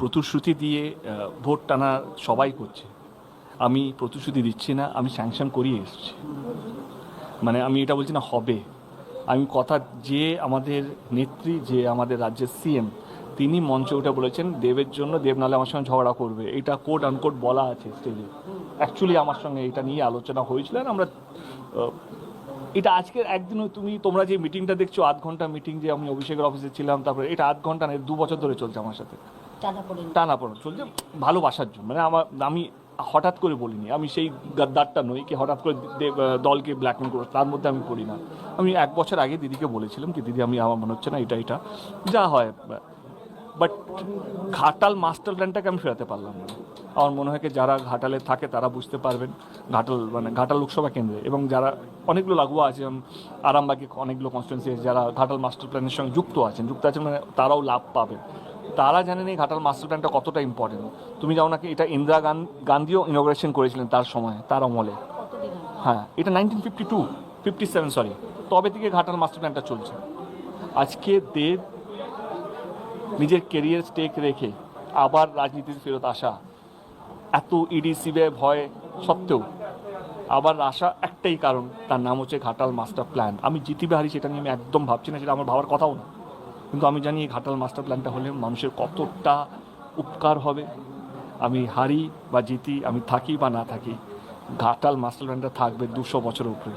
প্রতিশ্রুতি দিয়ে ভোট টানা সবাই করছে। আমি প্রতিশ্রুতি দিচ্ছি না, আমি স্যাংশন করিয়ে এসেছি। মানে আমি এটা বলছি না, হবে। আমি কথা যে আমাদের নেত্রী, যে আমাদের রাজ্যের সিএম তিনি মঞ্চে উঠে বলেছেন, দেবের জন্য দেব নালে আমার সঙ্গে ঝগড়া করবে। এটা কোট আনকোট বলা আছে স্টেজে অ্যাকচুয়ালি আমার সঙ্গে এটা নিয়ে আলোচনা হয়েছিল আমরা এটা আজকের একদিনও তুমি, তোমরা যে মিটিংটা দেখছ, আধ ঘণ্টা মিটিং যে আমি অভিষেকের অফিসে ছিলাম, তারপরে এটা আধ ঘণ্টা না দু বছর ধরে চলছে আমার সাথে। টানা পড়ে টানা পড়া চলছে ভালোবাসার জন্য। মানে আমার আমি হঠাৎ করে বলিনি। আমি সেই গাদ্দারটা নই কি হঠাৎ করে দলকে ব্ল্যাকমেল করব তার মধ্যে আমি করি না। আমি এক বছর আগে দিদিকে বলেছিলাম কি, দিদি, আমি আমার মনে হচ্ছে না এটা এটা। যা হয়। বাট ঘাটাল মাস্টার প্ল্যানটাকে আমি ফেরাতে পারলাম না। আমার মনে হয় কি, যারা ঘাটালে থাকে তারা বুঝতে পারবেন ঘাটাল মানে ঘাটাল লোকসভা কেন্দ্রে। এবং যারা অনেকগুলো লাগোয়া আছে আরামবাগে অনেকগুলো কনস্টিটুয়েন্সি যারা ঘাটাল মাস্টার প্ল্যানের সঙ্গে যুক্ত আছেন যুক্ত আছেন মানে তারাও লাভ পাবেন। তারা জানেন এই ঘাটাল মাস্টার প্ল্যানটা কতটা ইম্পর্টেন্ট তুমি যাও নাকি এটা ইন্দিরা গান- গান্ধীও ইনোগ্রেশন করেছিলেন তার সময়, তার আগে? হ্যাঁ এটা nineteen fifty two fifty seven sorry তবে থেকে ঘাটাল মাস্টার প্ল্যানটা চলছে। আজকে দেব নিজের কেরিয়ার স্টেক রেখে আবার রাজনীতিতে ফেরত আসা। এত ইডি সিবিআই ভয় সত্ত্বেও আবার আসা একটাই কারণ, তার নাম হচ্ছে ঘাটাল মাস্টার প্ল্যান। আমি জিতিবে হারি সেটা নিয়ে আমি একদম ভাবছি না, সেটা আমার ভাবার কথাও না। কিন্তু আমি জানি ঘাটাল মাস্টার প্ল্যানটা হলে মানুষের কতটা উপকার হবে। আমি হারি বা জিতি, আমি থাকি বা না থাকি, ঘাটাল মাস্টার প্ল্যানটা থাকবে দুশো বছরের উপরে।